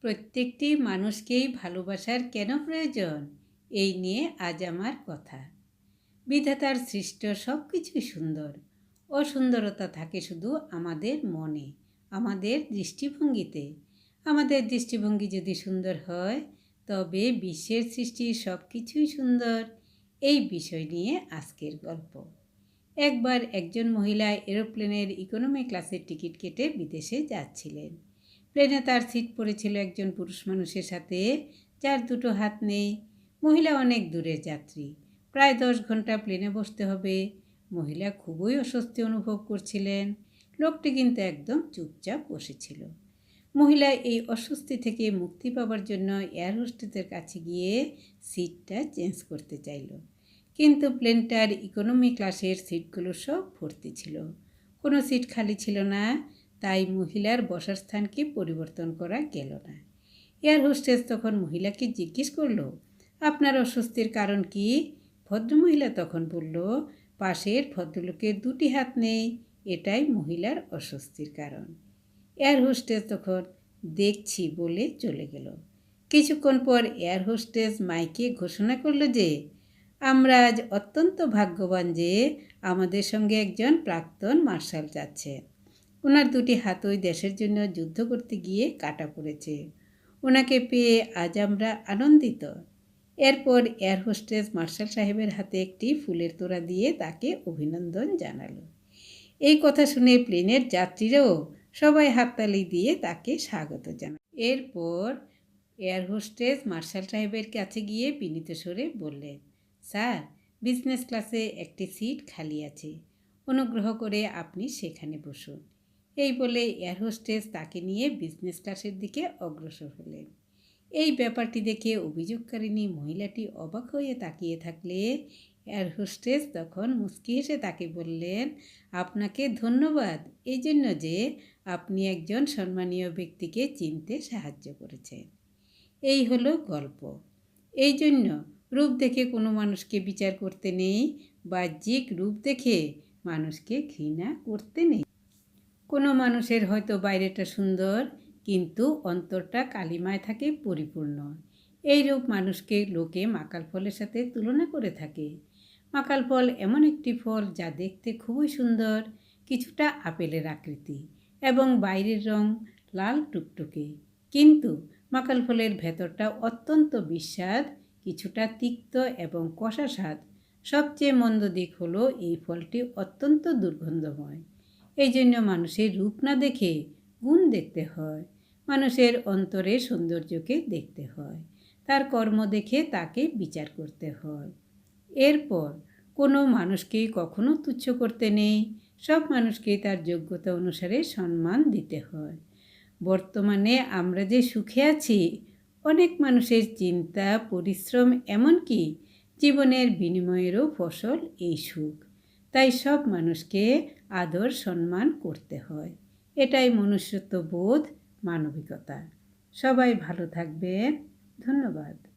প্রত্যেকটি মানুষকেই ভালোবাসার কেন প্রয়োজন? এই নিয়ে আজ আমার কথা। বিধাতার সৃষ্ট সব কিছুই সুন্দর। অসুন্দরতা থাকে শুধু আমাদের মনে, আমাদের দৃষ্টিভঙ্গিতে। আমাদের দৃষ্টিভঙ্গি যদি সুন্দর হয়, তবে বিশ্বের সৃষ্টির সব কিছুই সুন্দর। এই বিষয় নিয়ে আজকের গল্প। একবার একজন মহিলা এরোপ্লেনের ইকোনমি ক্লাসের টিকিট কেটে বিদেশে যাচ্ছিলেন। প্লেনে তার সিট পড়েছিল একজন পুরুষ মানুষের সাথে, যার দুটো হাত নেই। মহিলা অনেক দূরের যাত্রী। প্রায় দশ ঘণ্টা প্লেনে বসতে হবে। মহিলা খুবই অস্বস্তি অনুভব করছিলেন। লোকটি কিন্তু একদম চুপচাপ বসেছিল। মহিলা এই অস্বস্তি থেকে মুক্তি পাওয়ার জন্য এয়ার হোস্টেসের কাছে গিয়ে সিটটা চেঞ্জ করতে চাইল। কিন্তু প্লেনটার ইকোনমি ক্লাসের সিটগুলো সব ভর্তি ছিল। কোনো সিট খালি ছিল না। তাই মহিলার বসার স্থানকে পরিবর্তন করা গেল না। এয়ার হোস্টেস তখন মহিলাকে জিজ্ঞেস করল, আপনার অস্বস্তির কারণ কি? ভদ্রমহিলা তখন বলল, পাশের ভদ্রলোকের দুটি হাত নেই, এটাই মহিলার অস্বস্তির কারণ। এয়ার হোস্টেস তখন, দেখছি বলে চলে গেল। কিছুক্ষণ পর এয়ার হোস্টেস মাইকে ঘোষণা করল যে, আমরা আজ অত্যন্ত ভাগ্যবান যে আমাদের সঙ্গে একজন প্রাক্তন মার্শাল যাচ্ছে ওনার দুটি হাতই দেশের জন্য যুদ্ধ করতে গিয়ে কাটা পড়েছে। ওনাকে পেয়ে আজ আমরা আনন্দিত। এরপর এয়ার হোস্টেস মার্শাল সাহেবের হাতে একটি ফুলের তোড়া দিয়ে তাকে অভিনন্দন জানালো। এই কথা শুনে প্লেনের যাত্রীরাও সবাই হাততালি দিয়ে তাকে স্বাগত জানায়। এরপর এয়ার হোস্টেস মার্শাল সাহেবের কাছে গিয়ে বিনীত স্বরে বললেন, স্যার, বিজনেস ক্লাসে একটি সিট খালি আছে। অনুগ্রহ করে আপনি সেখানে বসুন। এই বলে এয়ার হোস্টেস তাকে নিয়ে বিজনেস ক্লাসের দিকে অগ্রসর হলেন। এই ব্যাপারটি দেখে অভিযোগকারিণী মহিলাটি অবাক হয়ে তাকিয়ে থাকলে। এয়ার হোস্টেস তখন মুচকি হেসে তাকে বললেন, আপনাকে ধন্যবাদ। এই জন্য যে আপনি একজন সম্মানীয় ব্যক্তিকে চিনতে সাহায্য করেছেন। এই হলো গল্প। এই জন্য রূপ দেখে কোনো মানুষকে বিচার করতে নেই বাহ্যিক রূপ দেখে মানুষকে ঘৃণা করতে নেই। কোনো মানুষের হয়তো বাইরেটা সুন্দর, কিন্তু অন্তরটা কালিমায় থাকে, পরিপূর্ণ। এই রূপ মানুষকে লোকে মাকাল ফলের সাথে তুলনা করে থাকে। মাকাল ফল এমন একটি ফল যা দেখতে খুবই সুন্দর, কিছুটা আপেলের আকৃতি এবং বাইরের রং লাল টুকটুকে। কিন্তু মাকাল ফলের ভেতরটা অত্যন্ত বিস্বাদ, কিছুটা তিক্ত এবং কষা স্বাদ সবচেয়ে মন্দ দিক হলো এই ফলটি অত্যন্ত দুর্গন্ধময়। এই জন্য মানুষের রূপ না দেখে গুণ দেখতে হয়। মানুষের অন্তরে সৌন্দর্যকে দেখতে হয়। তার কর্ম দেখে তাকে বিচার করতে হয়। এরপর কোনো মানুষকে কখনো তুচ্ছ করতে নেই। সব মানুষকে তার যোগ্যতা অনুসারে সম্মান দিতে হয়। বর্তমানে আমরা যে সুখে আছি, অনেক মানুষের চিন্তা, পরিশ্রম, এমনকি জীবনের বিনিময়েরও ফসল এই সুখ। তাই সব মানুষকে আদর সম্মান করতে হয়। এটাই মনুষ্যত্ব বোধ মানবিকতা। সবাই ভালো থাকবেন। ধন্যবাদ।